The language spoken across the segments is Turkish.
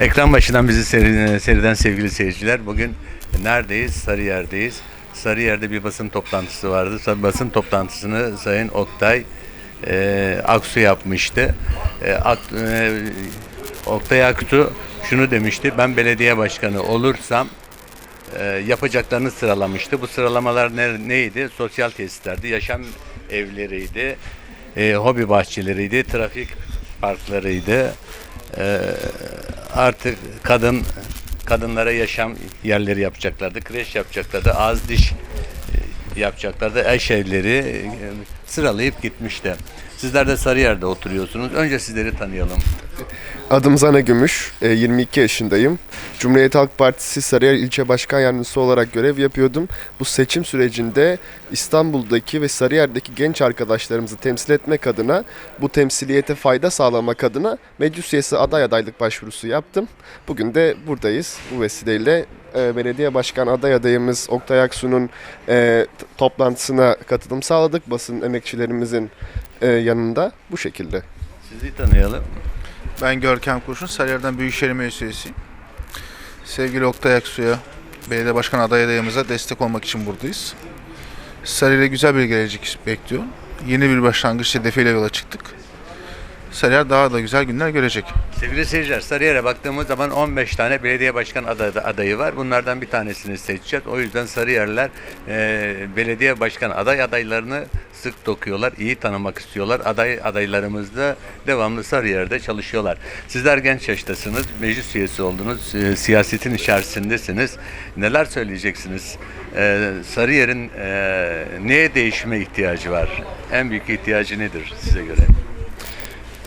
Ekran başından bizi seyri- seyreden sevgili seyirciler bugün neredeyiz? Sarıyer'deyiz. Sarıyer'de bir basın toplantısı vardı. Basın toplantısını Sayın Oktay e, Aksu yapmıştı. E, Ak- e, Oktay Aksu şunu demişti. Ben belediye başkanı olursam e, yapacaklarını sıralamıştı. Bu sıralamalar ne, neydi? Sosyal tesislerdi, yaşam evleriydi, e, hobi bahçeleriydi, trafik parklarıydı. E, artık kadın kadınlara yaşam yerleri yapacaklardı, kreş yapacaklardı, ağız diş e, yapacaklardı, eş evleri e, sıralayıp gitmişti. Sizler de Sarıyer'de oturuyorsunuz. Önce sizleri tanıyalım. Adım Zana Gümüş, e, 22 yaşındayım. Cumhuriyet Halk Partisi Sarıyer İlçe Başkan Yardımcısı olarak görev yapıyordum. Bu seçim sürecinde İstanbul'daki ve Sarıyer'deki genç arkadaşlarımızı temsil etmek adına, bu temsiliyete fayda sağlamak adına meclis üyesi aday adaylık başvurusu yaptım. Bugün de buradayız. Bu vesileyle e, belediye başkan aday adayımız Oktay Aksu'nun e, toplantısına katılım sağladık basın emekçilerimizin e, yanında bu şekilde. Sizi tanıyalım. Ben Görkem Kurşun, Sarıyer'den Büyükşehir Meclis Üyesiyim. Sevgili Oktay Aksu'ya, belediye başkan aday adayımıza destek olmak için buradayız. Sarıyer'e güzel bir gelecek bekliyor. Yeni bir başlangıç hedefiyle yola çıktık. Sarıyer daha da güzel günler görecek. Sevgili seyirciler, Sarıyer'e baktığımız zaman 15 tane belediye başkan aday- adayı var. Bunlardan bir tanesini seçeceğiz. O yüzden Sarıyerliler e, belediye başkan aday adaylarını sık dokuyorlar, iyi tanımak istiyorlar. Aday adaylarımız da devamlı Sarıyer'de çalışıyorlar. Sizler genç yaştasınız, meclis üyesi oldunuz, e, siyasetin içerisindesiniz. Neler söyleyeceksiniz? E, Sarıyer'in e, neye değişime ihtiyacı var? En büyük ihtiyacı nedir size göre?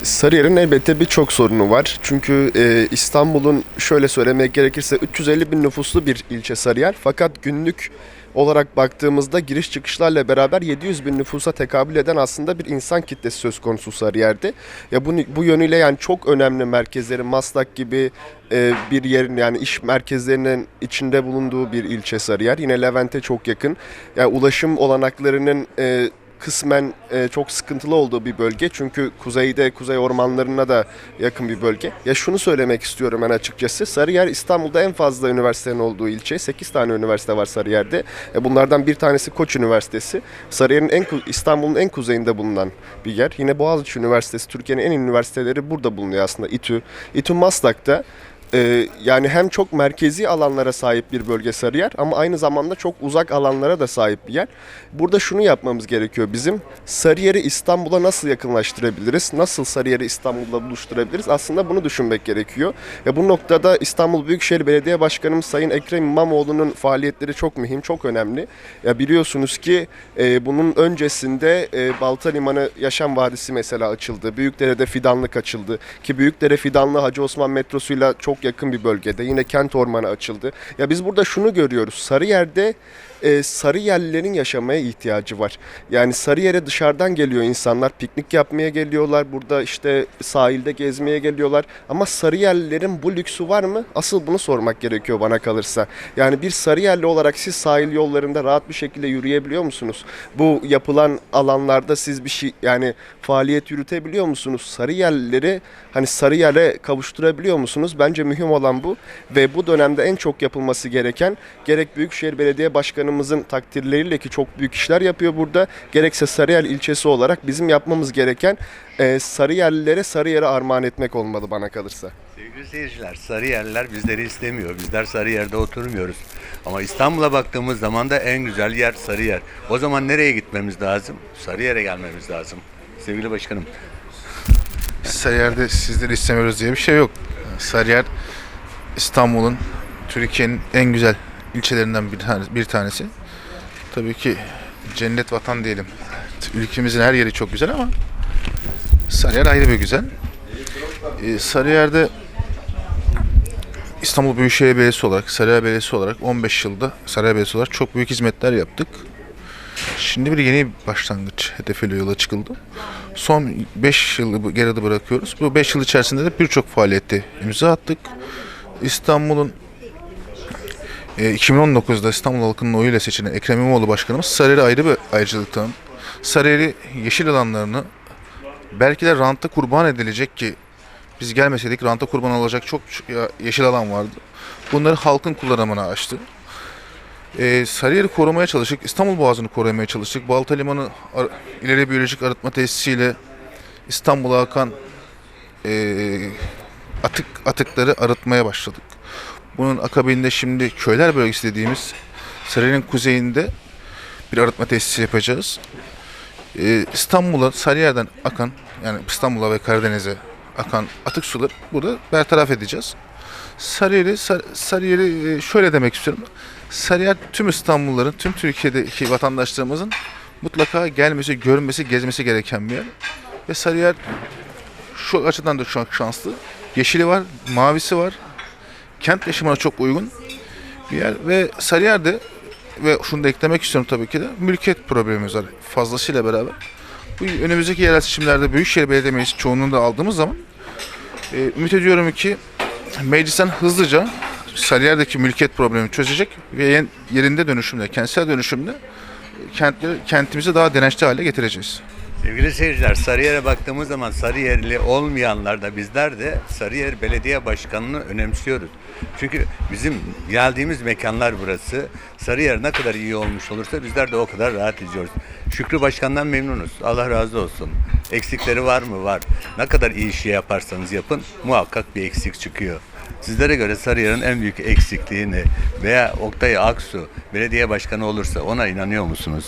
Sarıyer'in elbette birçok sorunu var. Çünkü e, İstanbul'un şöyle söylemek gerekirse 350 bin nüfuslu bir ilçe Sarıyer. Fakat günlük olarak baktığımızda giriş çıkışlarla beraber 700 bin nüfusa tekabül eden aslında bir insan kitlesi söz konusu Sarıyer'de. Ya bu, bu yönüyle yani çok önemli merkezlerin Maslak gibi e, bir yerin yani iş merkezlerinin içinde bulunduğu bir ilçe Sarıyer. Yine Levent'e çok yakın. Yani ulaşım olanaklarının e, kısmen e, çok sıkıntılı olduğu bir bölge. Çünkü kuzeyde, kuzey ormanlarına da yakın bir bölge. Ya şunu söylemek istiyorum ben açıkçası. Sarıyer İstanbul'da en fazla üniversitenin olduğu ilçe. 8 tane üniversite var Sarıyer'de. E, bunlardan bir tanesi Koç Üniversitesi. Sarıyer'in en İstanbul'un en kuzeyinde bulunan bir yer. Yine Boğaziçi Üniversitesi Türkiye'nin en iyi üniversiteleri burada bulunuyor aslında. İTÜ. İTÜ Maslak'ta ee, yani hem çok merkezi alanlara sahip bir bölge Sarıyer ama aynı zamanda çok uzak alanlara da sahip bir yer. Burada şunu yapmamız gerekiyor bizim. Sarıyer'i İstanbul'a nasıl yakınlaştırabiliriz? Nasıl Sarıyer'i İstanbul'la buluşturabiliriz? Aslında bunu düşünmek gerekiyor. Ve bu noktada İstanbul Büyükşehir Belediye Başkanımız Sayın Ekrem İmamoğlu'nun faaliyetleri çok mühim, çok önemli. Ya biliyorsunuz ki e, bunun öncesinde e, Balta Limanı Yaşam Vadisi mesela açıldı. Büyükdere'de fidanlık açıldı. Ki Büyükdere fidanlığı Hacı Osman metrosuyla çok yakın bir bölgede. Yine kent ormanı açıldı. Ya biz burada şunu görüyoruz. Sarıyer'de e, Sarıyerlilerin yaşamaya ihtiyacı var. Yani Sarıyer'e dışarıdan geliyor insanlar. Piknik yapmaya geliyorlar. Burada işte sahilde gezmeye geliyorlar. Ama Sarıyerlilerin bu lüksü var mı? Asıl bunu sormak gerekiyor bana kalırsa. Yani bir Sarıyerli olarak siz sahil yollarında rahat bir şekilde yürüyebiliyor musunuz? Bu yapılan alanlarda siz bir şey yani faaliyet yürütebiliyor musunuz? Sarıyerlileri hani Sarıyer'e kavuşturabiliyor musunuz? Bence mühim olan bu ve bu dönemde en çok yapılması gereken gerek Büyükşehir Belediye Başkanımızın takdirleriyle ki çok büyük işler yapıyor burada gerekse Sarıyer ilçesi olarak bizim yapmamız gereken e, Sarıyerlilere Sarıyer'e armağan etmek olmalı bana kalırsa. Sevgili seyirciler, Sarıyerliler bizleri istemiyor. Bizler Sarıyer'de oturmuyoruz. Ama İstanbul'a baktığımız zaman da en güzel yer Sarıyer. O zaman nereye gitmemiz lazım? Sarıyer'e gelmemiz lazım. Sevgili başkanım. Sarıyer'de sizleri istemiyoruz diye bir şey yok. Sarıyer İstanbul'un, Türkiye'nin en güzel ilçelerinden bir, tane, bir tanesi. Tabii ki cennet vatan diyelim. Ülkemizin her yeri çok güzel ama Sarıyer ayrı bir güzel. Ee, Sarıyer'de İstanbul Büyükşehir Belediyesi olarak, Sarıyer Belediyesi olarak 15 yılda Sarıyer Belediyesi olarak çok büyük hizmetler yaptık. Şimdi bir yeni başlangıç hedefiyle yola çıkıldı. Son 5 yılı geride bırakıyoruz. Bu 5 yıl içerisinde de birçok faaliyette imza attık. İstanbul'un 2019'da İstanbul halkının oyuyla seçilen Ekrem İmamoğlu Başkanımız Sarıyer'e ayrı bir ayrıcalık tanım. Yeşil alanlarını belki de rantta kurban edilecek ki Biz gelmeseydik ranta kurban olacak çok yeşil alan vardı. Bunları halkın kullanımına açtı. Ee, Sarıyer'i korumaya çalıştık. İstanbul Boğazı'nı korumaya çalıştık. Balta Limanı ileri biyolojik arıtma tesisiyle İstanbul'a akan ee, atık atıkları arıtmaya başladık. Bunun akabinde şimdi köyler bölgesi dediğimiz Sarıyer'in kuzeyinde bir arıtma tesisi yapacağız. Ee, İstanbul'a Sarıyer'den akan yani İstanbul'a ve Karadeniz'e akan atık suları burada bertaraf edeceğiz. Sarıyer'i Sar- Sarıyer'i e, şöyle demek istiyorum. Sarıyer tüm İstanbulluların, tüm Türkiye'deki vatandaşlarımızın mutlaka gelmesi, görmesi, gezmesi gereken bir yer. Ve Sarıyer şu açıdan da an şanslı. Yeşili var, mavisi var. Kent yaşamına çok uygun bir yer ve Sarıyer'de ve şunu da eklemek istiyorum tabii ki de mülkiyet problemimiz var fazlasıyla beraber. Bu önümüzdeki yerel seçimlerde Büyükşehir Belediye Meclisi çoğunluğunu da aldığımız zaman e, ümit ediyorum ki meclisten hızlıca Sarıyer'deki mülkiyet problemini çözecek ve yerinde dönüşümde, kentsel dönüşümde kentleri, kentimizi daha dirençli hale getireceğiz. Sevgili seyirciler Sarıyer'e baktığımız zaman Sarıyerli olmayanlar da bizler de Sarıyer Belediye Başkanı'nı önemsiyoruz. Çünkü bizim geldiğimiz mekanlar burası. Sarıyer ne kadar iyi olmuş olursa bizler de o kadar rahat ediyoruz. Şükrü Başkan'dan memnunuz. Allah razı olsun. Eksikleri var mı? Var. Ne kadar iyi şey yaparsanız yapın muhakkak bir eksik çıkıyor. Sizlere göre Sarıyer'in en büyük eksikliği ne? Veya Oktay Aksu belediye başkanı olursa ona inanıyor musunuz?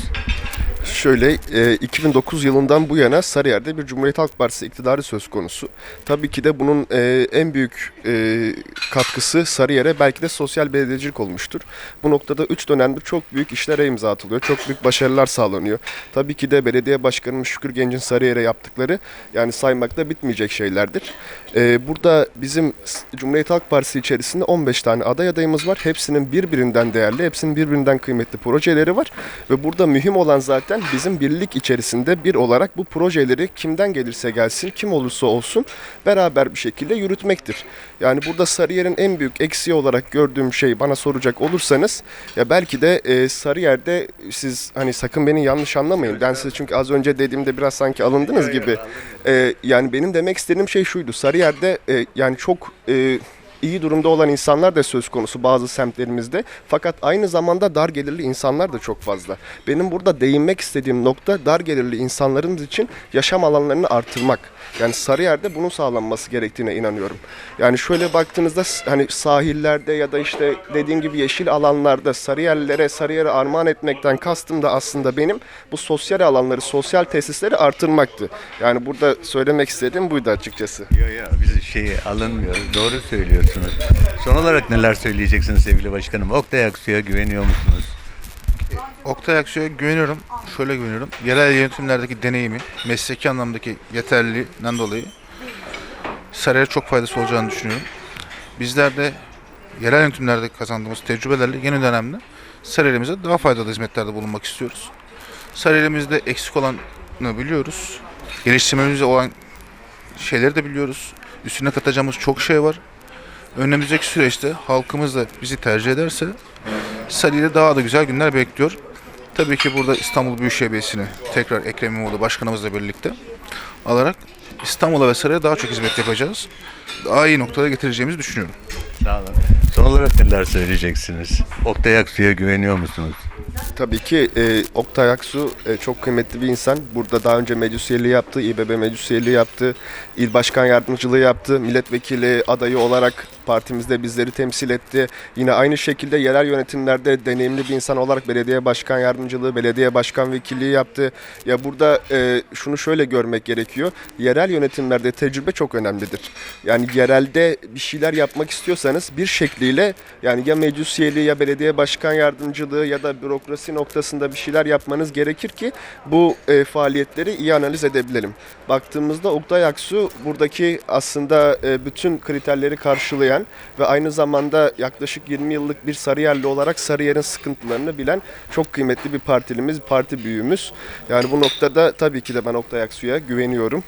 Şöyle e, 2009 yılından bu yana Sarıyer'de bir Cumhuriyet Halk Partisi iktidarı söz konusu. Tabii ki de bunun e, en büyük e, katkısı Sarıyer'e belki de sosyal belediyecilik olmuştur. Bu noktada 3 dönemdir çok büyük işlere imza atılıyor. Çok büyük başarılar sağlanıyor. Tabii ki de belediye başkanımız Şükür Genç'in Sarıyer'e yaptıkları yani saymakla bitmeyecek şeylerdir. E, burada bizim Cumhuriyet Halk Partisi içerisinde 15 tane aday adayımız var. Hepsinin birbirinden değerli, hepsinin birbirinden kıymetli projeleri var. Ve burada mühim olan zaten bizim birlik içerisinde bir olarak bu projeleri kimden gelirse gelsin, kim olursa olsun beraber bir şekilde yürütmektir. Yani burada Sarıyer'in en büyük eksiği olarak gördüğüm şey bana soracak olursanız ya belki de e, Sarıyer'de siz hani sakın beni yanlış anlamayın. Ben size çünkü az önce dediğimde biraz sanki alındınız gibi. E, yani benim demek istediğim şey şuydu. Sarıyer'de e, yani çok e, iyi durumda olan insanlar da söz konusu bazı semtlerimizde. Fakat aynı zamanda dar gelirli insanlar da çok fazla. Benim burada değinmek istediğim nokta dar gelirli insanlarımız için yaşam alanlarını artırmak. Yani Sarıyer'de bunun sağlanması gerektiğine inanıyorum. Yani şöyle baktığınızda hani sahillerde ya da işte dediğim gibi yeşil alanlarda Sarıyerlilere Sarıyer'e armağan etmekten kastım da aslında benim bu sosyal alanları, sosyal tesisleri artırmaktı. Yani burada söylemek istediğim buydu açıkçası. Yok yok biz şeyi alınmıyoruz. Doğru söylüyorsunuz. Son olarak neler söyleyeceksiniz sevgili başkanım? Oktay Aksu'ya güveniyor musunuz? Oktay Aksu'ya güveniyorum. Şöyle güveniyorum. Yerel yönetimlerdeki deneyimi, mesleki anlamdaki yeterliliğinden dolayı Saray'a çok faydası olacağını düşünüyorum. Bizler de yerel yönetimlerde kazandığımız tecrübelerle yeni dönemde Saray'ımıza daha faydalı hizmetlerde bulunmak istiyoruz. Saray'ımızda eksik olanı biliyoruz. Geliştirmemizde olan şeyleri de biliyoruz. Üstüne katacağımız çok şey var. Önümüzdeki süreçte halkımız da bizi tercih ederse Sarıyer'de daha da güzel günler bekliyor. Tabii ki burada İstanbul Büyükşehir Belediyesi'ni tekrar Ekrem İmamoğlu başkanımızla birlikte alarak İstanbul'a ve Sarıyer'e daha çok hizmet yapacağız. Daha iyi noktalara getireceğimizi düşünüyorum. Sağ olun. Son olarak neler söyleyeceksiniz? Oktay Aksu'ya güveniyor musunuz? Tabii ki e, Oktay Aksu e, çok kıymetli bir insan. Burada daha önce meclis üyeliği yaptı, İBB meclis üyeliği yaptı, il başkan yardımcılığı yaptı, milletvekili adayı olarak partimizde bizleri temsil etti. Yine aynı şekilde yerel yönetimlerde deneyimli bir insan olarak belediye başkan yardımcılığı, belediye başkan vekilliği yaptı. Ya burada e, şunu şöyle görmek gerekiyor. Yerel yönetimlerde tecrübe çok önemlidir. Yani yerelde bir şeyler yapmak istiyorsanız bir şekliyle yani ya meclis üyeliği ya belediye başkan yardımcılığı ya da bürokrasi noktasında bir şeyler yapmanız gerekir ki bu e, faaliyetleri iyi analiz edebilelim. Baktığımızda Oktay Aksu buradaki aslında e, bütün kriterleri karşılayan ve aynı zamanda yaklaşık 20 yıllık bir Sarıyerli olarak Sarıyer'in sıkıntılarını bilen çok kıymetli bir partilimiz, parti büyüğümüz. Yani bu noktada tabii ki de ben Oktay Aksu'ya güveniyorum.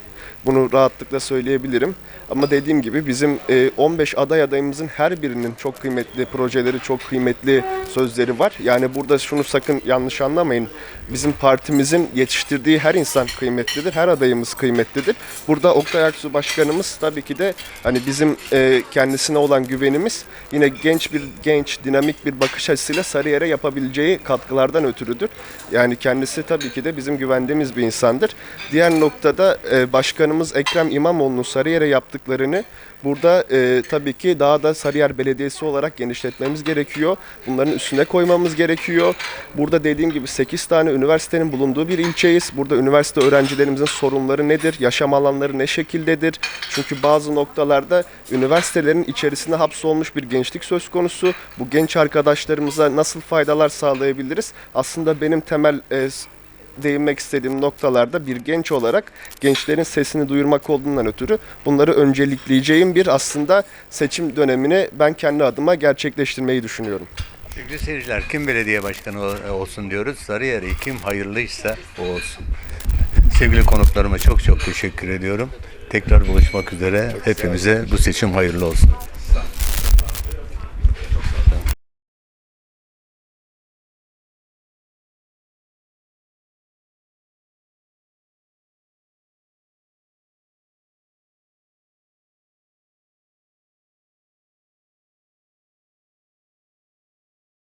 Bunu rahatlıkla söyleyebilirim. Ama dediğim gibi bizim e, 15 aday adayımızın her birinin çok kıymetli projeleri, çok kıymetli sözleri var. Yani burada şunu sakın yanlış anlamayın. Bizim partimizin yetiştirdiği her insan kıymetlidir, her adayımız kıymetlidir. Burada Oktay Aksu Başkanımız tabii ki de hani bizim e, kendisine olan güvenimiz yine genç bir genç, dinamik bir bakış açısıyla Sarıyer'e yapabileceği katkılardan ötürüdür. Yani kendisi tabii ki de bizim güvendiğimiz bir insandır. Diğer noktada e, Başkanımız Ekrem İmamoğlu'nun Sarıyer'e yaptıklarını burada e, tabii ki daha da Sarıyer Belediyesi olarak genişletmemiz gerekiyor. Bunların üstüne koymamız gerekiyor. Burada dediğim gibi 8 tane üniversitenin bulunduğu bir ilçeyiz. Burada üniversite öğrencilerimizin sorunları nedir? Yaşam alanları ne şekildedir? Çünkü bazı noktalarda üniversitelerin içerisinde hapsolmuş bir gençlik söz konusu. Bu genç arkadaşlarımıza nasıl faydalar sağlayabiliriz? Aslında benim temel e, değinmek istediğim noktalarda bir genç olarak gençlerin sesini duyurmak olduğundan ötürü bunları öncelikleyeceğim bir aslında seçim dönemini ben kendi adıma gerçekleştirmeyi düşünüyorum. Sevgili seyirciler kim belediye başkanı ol- olsun diyoruz. Sarıyer'e kim hayırlıysa o olsun. Sevgili konuklarıma çok çok teşekkür ediyorum. Tekrar buluşmak üzere. Hepimize bu seçim hayırlı olsun.